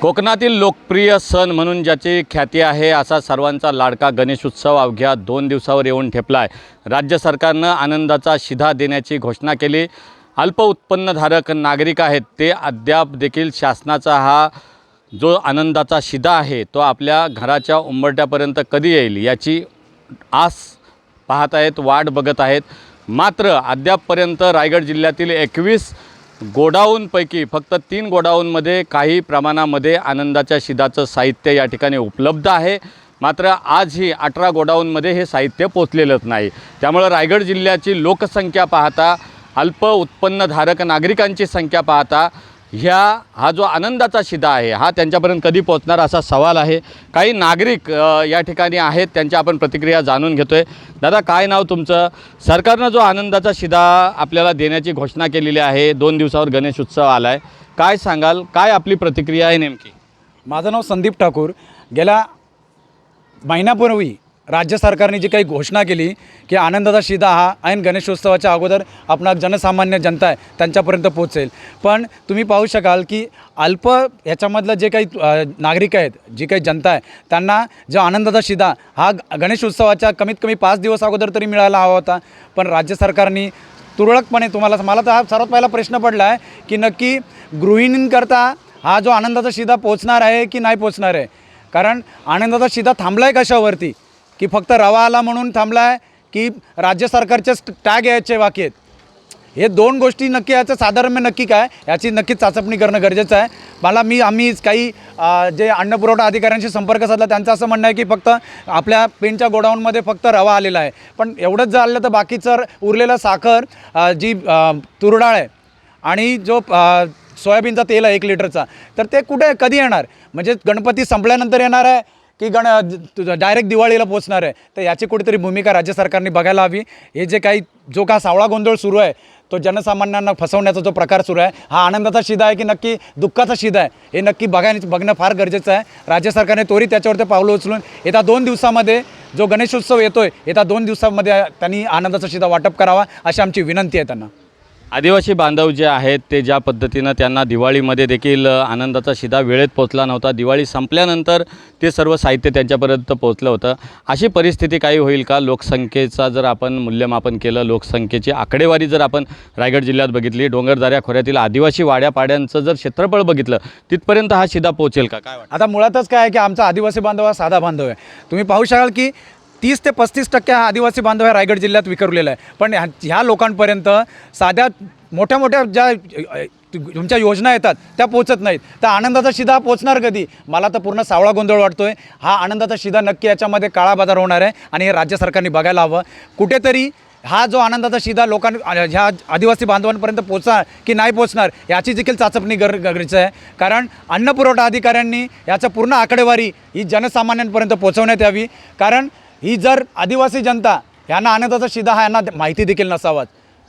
कोकणातील लोकप्रिय सण म्हणून ज्याची ख्याती आहे असा सर्वांचा लाडका गणेश उत्सव अवघ्या दोन दिवसावर येऊन ठेपला आहे राज्य सरकारनं आनंदाचा शिधा देण्याची घोषणा केली. अल्प उत्पन्नधारक नागरिक आहेत ते अद्याप देखील शासनाचा हा जो आनंदाचा शिधा आहे तो आपल्या घराच्या उंबरट्यापर्यंत कधी येईल याची आस पाहत आहेत वाट बघत आहेत. मात्र अद्यापपर्यंत रायगड जिल्ह्यातील एकवीस गोडाऊनपैकी फक्त तीन गोडाऊनमध्ये काही प्रमाणामध्ये आनंदाच्या शिदाचं साहित्य या ठिकाणी उपलब्ध आहे. मात्र आजही अठरा गोडाऊनमध्ये हे साहित्य पोचलेलंच नाही. त्यामुळं रायगड जिल्ह्याची लोकसंख्या पाहता अल्प उत्पन्नधारक नागरिकांची संख्या पाहता ह्या हा जो आनंदाचा शिदा आहे हा त्यांच्यापर्यंत कधी पोहोचणार असा सवाल आहे. काही नागरिक या ठिकाणी आहेत त्यांच्या आपण प्रतिक्रिया जाणून घेतो आहे दादा काय नाव तुमचं? सरकारनं जो आनंदाचा शिदा आपल्याला देण्याची घोषणा केलेली आहे दोन दिवसावर गणेश उत्सव आला आहे काय सांगाल? काय आपली प्रतिक्रिया आहे नेमकी? माझं नाव संदीप ठाकूर. गेल्या महिन्यापूर्वी राज्य सरकारने जी काही घोषणा केली की आनंदाचा शिदा हा ऐन गणेशोत्सवाच्या अगोदर आपणा जनसामान्य जनता आहे त्यांच्यापर्यंत पोहोचेल. पण तुम्ही पाहू शकाल की अल्प ह्याच्यामधलं जे काही नागरिक आहेत जी काही जनता आहे त्यांना जो आनंदाचा शिदा हा ग- गणेशोत्सवाच्या कमीत कमी पाच दिवस अगोदर तरी मिळायला हवा होता. पण राज्य सरकारने तुरळकपणे तुम्हाला मला तर हा सर्वात पहिला प्रश्न पडला आहे की नक्की गृहिणींकरता हा जो आनंदाचा शिदा पोचणार आहे की नाही पोचणार आहे? कारण आनंदाचा शिदा थांबला आहे कशावरती? की फक्त रवा आला म्हणून थांबला आहे की राज्य सरकारचेच टॅग यायचे बाकी आहेत हे दोन गोष्टी नक्की याचं साधारण नक्की काय याची नक्कीच चाचपणी करणं गरजेचं आहे. मला मी आम्ही काही जे अन्न पुरवठा अधिकाऱ्यांशी संपर्क साधला त्यांचं असं म्हणणं आहे की फक्त आपल्या पेनच्या गोडाऊनमध्ये फक्त रवा आलेला आहे. पण एवढंच झालं तर बाकीचं उरलेलं साखर जी तुरडाळ आहे आणि जो सोयाबीनचा तेल आहे एक लिटरचा तर ते कुठे कधी येणार? म्हणजे गणपती संपल्यानंतर येणार आहे? की गण डायरेक्ट दिवाळीला पोचणार आहे. तर याची कुठेतरी भूमिका राज्य सरकारने बघायला हवी. हे जे काही जो का सावळा गोंधळ सुरू आहे तो जनसामान्यांना फसवण्याचा जो प्रकार सुरू आहे हा आनंदाचा शिदा आहे की नक्की दुःखाचा शिदा आहे हे नक्की बघायला बघणं फार गरजेचं आहे. राज्य सरकारने त्वरित त्याच्यावरती पावलं उचलून येत्या दोन दिवसामध्ये जो गणेशोत्सव येतोय येत्या दोन दिवसामध्ये त्यांनी आनंदाचा शिदा वाटप करावा अशी आमची विनंती आहे त्यांना. आदिवासी बांधव जे आहेत ते ज्या पद्धतीनं त्यांना दिवाळीमध्ये देखील आनंदाचा शिधा वेळेत पोचला नव्हता. दिवाळी संपल्यानंतर ते सर्व साहित्य त्यांच्यापर्यंत पोचलं होतं. अशी परिस्थिती काही होईल का? लोकसंख्येचा जर आपण मूल्यमापन केलं लोकसंख्येची आकडेवारी जर आपण रायगड जिल्ह्यात बघितली डोंगरदऱ्या खोऱ्यातील आदिवासी वाड्यापाड्यांचं जर क्षेत्रफळ बघितलं तिथपर्यंत हा शिधा पोचेल का? काय आता मुळातच काय आहे की आमचा आदिवासी बांधव हा साधा बांधव आहे. तुम्ही पाहू शकाल की तीस ते पस्तीस टक्के हा आदिवासी बांधव हा रायगड जिल्ह्यात विखरलेला आहे. पण ह्या ह्या लोकांपर्यंत साध्या मोठ्या मोठ्या ज्या तुमच्या योजना येतात त्या पोचत नाहीत. तर आनंदाचा शिधा पोचणार कधी? मला तर पूर्ण सावळा गोंधळ वाटतो आहे हा आनंदाचा शिधा नक्की याच्यामध्ये काळा बाजार होणार आहे आणि हे राज्य सरकारने बघायला हवं. कुठेतरी हा जो आनंदाचा शिधा लोकां ह्या आदिवासी बांधवांपर्यंत पोचा की नाही पोचणार याची देखील चाचपणी गर गरजेचं आहे. कारण अन्न पुरवठा अधिकाऱ्यांनी याचं पूर्ण आकडेवारी ही जनसामान्यांपर्यंत पोचवण्यात यावी. कारण ही जर आदिवासी जनता यांना आनंदाचा शिधा हा यांना माहिती देखील नसावाच.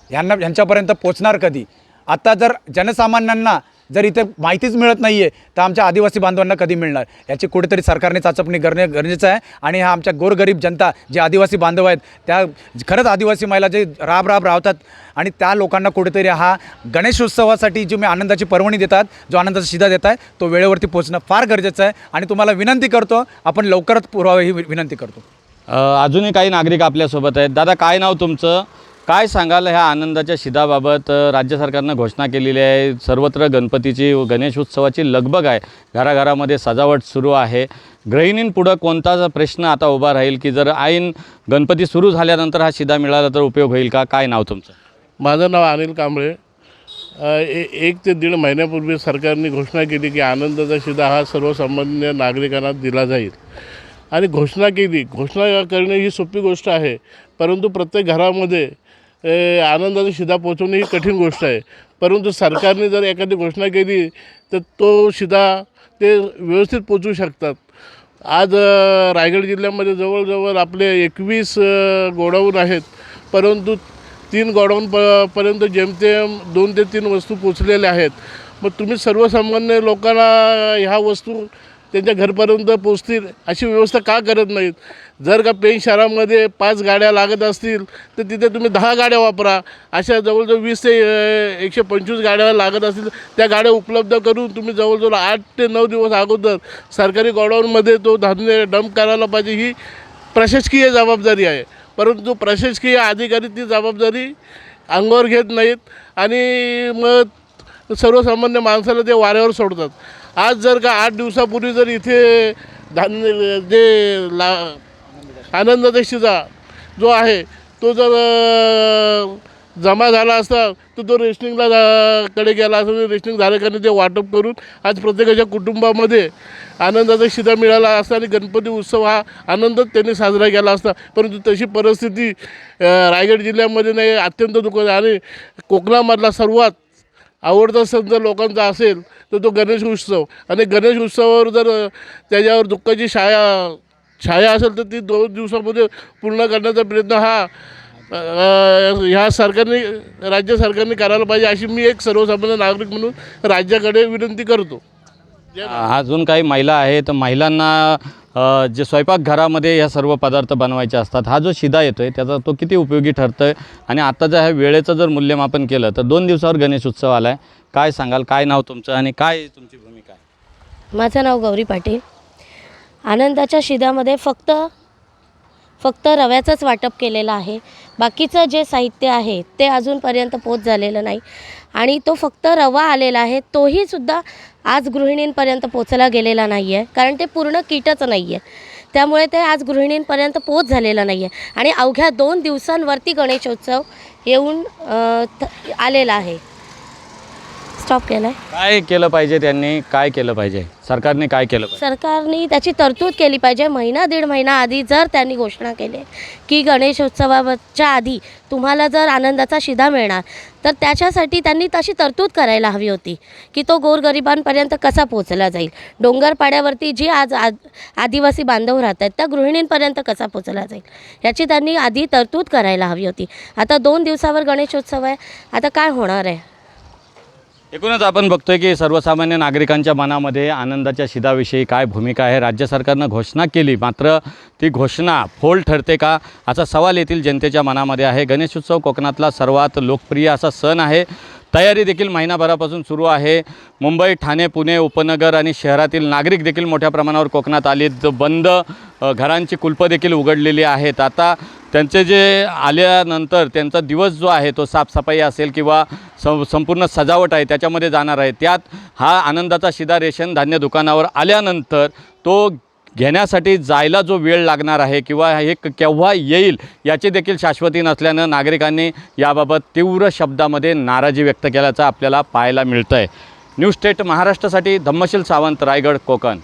यांना यांच्यापर्यंत पोचणार कधी? आत्ता जर जनसामान्यांना जर इथे माहितीच मिळत नाही आहे तर आमच्या आदिवासी बांधवांना कधी मिळणार? याची कुठेतरी सरकारने चाचपणी करणे गरजेचं आहे आणि हा आमच्या गोरगरीब जनता जे आदिवासी बांधव आहेत त्या खरंच आदिवासी महिला जे राब राब राहतात आणि त्या लोकांना कुठेतरी हा गणेशोत्सवासाठी जी मी आनंदाची पर्वणी देतात जो आनंदाचा शिधा देत आहे तो वेळेवरती पोचणं फार गरजेचं आहे आणि तुम्हाला विनंती करतो आपण लवकरच पुरावा ही विनंती करतो. अजूनही काही नागरिक आपल्यासोबत आहेत. दादा काय नाव तुमचं? काय सांगाल ह्या आनंदाच्या शिधाबाबत राज्य सरकारनं घोषणा केलेली आहे. सर्वत्र गणपतीची व गणेश उत्सवाची लगबग आहे. घराघरामध्ये सजावट सुरू आहे. गृहिणींपुढं कोणताच प्रश्न आता उभा राहील की जर ऐन गणपती सुरू झाल्यानंतर हा शिधा मिळाला तर उपयोग होईल का? काय नाव तुमचं? माझं नाव अनिल कांबळे. ए एक ते दीड महिन्यापूर्वी सरकारने घोषणा केली की आनंदाचा शिधा हा सर्वसामान्य नागरिकांना दिला जाईल. आणि घोषणा केली. घोषणा करणे ही सोपी गोष्ट आहे. परंतु प्रत्येक घरामध्ये आनंदाचा शिधा पोचवणे ही कठीण गोष्ट आहे. परंतु सरकारने जर एखादी घोषणा केली तर तो शिधा ते व्यवस्थित पोचवू शकतात. आज रायगड जिल्ह्यामध्ये जवळजवळ आपले एकवीस गोडाऊन आहेत. परंतु तीन गोडाऊन प पर्यंत जेमतेम दोन ते तीन वस्तू पोचलेल्या आहेत. मग तुम्ही सर्वसामान्य लोकांना ह्या वस्तू त्यांच्या घरपर्यंत पोचतील अशी व्यवस्था का करत नाहीत? जर का पेन शहरामध्ये पाच गाड्या लागत असतील तर तिथे तुम्ही दहा गाड्या वापरा. अशा जवळजवळ वीस ते एकशे पंचवीस गाड्या लागत असतील त्या गाड्या उपलब्ध करून तुम्ही जवळजवळ आठ ते नऊ दिवस अगोदर सरकारी गोडाऊनमध्ये तो धान्य डंप करायला पाहिजे ही प्रशासकीय जबाबदारी आहे. परंतु प्रशासकीय अधिकारी ती जबाबदारी अंगावर घेत नाहीत आणि मग सर्वसामान्य माणसाला ते वाऱ्यावर सोडतात. आज जर का आठ दिवसापूर्वी जर इथे धान्य जे ला आनंदाचा शिजा जो आहे तो जर जमा झाला असता तर तो रेशनिंगला कडे गेला असता रेशनिंग धारकांनी ते वाटप करून आज प्रत्येकाच्या कुटुंबामध्ये आनंदाचा शिदा मिळाला असता आणि गणपती उत्सव हा आनंदच त्यांनी साजरा केला असता. परंतु तशी परिस्थिती रायगड जिल्ह्यामध्ये नाही अत्यंत दुःखद. आहे आणि कोकणामधला सर्वात आवडता सण जर लोकांचा असेल तर तो गणेश उत्सव. आणि गणेश उत्सवावर जर त्याच्यावर दुःखाची छाया छाया असेल तर ती दोन दिवसामध्ये पूर्ण करण्याचा प्रयत्न हा ह्या सरकारने राज्य सरकारने करायला पाहिजे अशी मी एक सर्वसामान्य नागरिक म्हणून राज्याकडे विनंती करतो. अजून काही महिला आहेत. महिलांना अ, जे स्वयंपाकघरामध्ये ह्या सर्व पदार्थ बनवायचे असतात हा जो शिदा येतो आहे त्याचा तो किती उपयोगी ठरतो आहे आणि आता जर ह्या वेळेचं जर मूल्यमापन केलं तर दोन दिवसावर गणेश उत्सव आला आहे काय सांगाल? काय नाव तुमचं आणि काय तुमची भूमिका आहे? माझं नाव गौरी पाटील. आनंदाच्या शिद्यामध्ये फक्त फक्त रव्याचंच वाटप केलेलं आहे. बाकीचं जे साहित्य आहे ते अजूनपर्यंत पोच झालेलं नाही. आणि तो फक्त रवा आलेला आहे तोही सुद्धा आज गृहिणींपर्यंत पोचला गेलेला नाही आहे कारण ते पूर्ण किटच नाही आहे त्यामुळे ते आज गृहिणींपर्यंत पोच झालेला नाही आहे आणि अवघ्या दोन दिवसांवरती गणेशोत्सव येऊन थ- आलेला आहे. स्टॉप केला आहे काय केलं पाहिजे त्यांनी? काय केलं पाहिजे? सरकारने काय केलं पाहिजे? सरकारने त्याची तरतूद केली पाहिजे. महिना दीड महिना आधी जर त्यांनी घोषणा केली की गणेशोत्सवाच्या आधी तुम्हाला जर आनंदाचा शिधा मिळणार तर त्याच्यासाठी त्यांनी तशी तरतूद करायला हवी होती की तो गोरगरिबांपर्यंत कसा पोचला जाईल? डोंगरपाड्यावरती जी आज आद आदिवासी बांधव राहत आहेत त्या गृहिणींपर्यंत कसा पोचला जाईल? याची त्यांनी आधी तरतूद करायला हवी होती. आता दोन दिवसावर गणेशोत्सव आहे. आता काय होणार आहे? एकूणच आपण बघतोय की सर्वसामान्य नागरिकांच्या मनामध्ये आनंदाच्या शिदाविषयी काय भूमिका आहे? राज्य सरकारनं घोषणा केली मात्र ती घोषणा फोल ठरते का? असा सवाल येथील जनतेच्या मनामध्ये आहे. गणेशोत्सव कोकणातला सर्वात लोकप्रिय असा सण आहे. तयारी देखील महिनाभरापासून सुरू आहे. मुंबई ठाणे पुणे उपनगर आणि शहरातील नागरिक देखील मोठ्या प्रमाणावर कोकणात आलीत. बंद घरांची कुलपं देखील उघडलेली आहेत. आता त्यांचे जे आल्यानंतर त्यांचा दिवस जो आहे तो साफसफाई असेल किंवा सं संपूर्ण सजावट आहे त्याच्यामध्ये जाणार आहे. त्यात हा आनंदाचा शिदा रेशन धान्य दुकानावर आल्यानंतर तो घेण्यासाठी जायला जो वेळ लागणार आहे किंवा हे क- केव्हा येईल याची देखील शाश्वती नसल्यानं नागरिकांनी याबाबत तीव्र शब्दामध्ये नाराजी व्यक्त केल्याचं आपल्याला पाहायला मिळतं आहे न्यूज स्टेट महाराष्ट्रासाठी धम्मशील सावंत रायगड कोकण.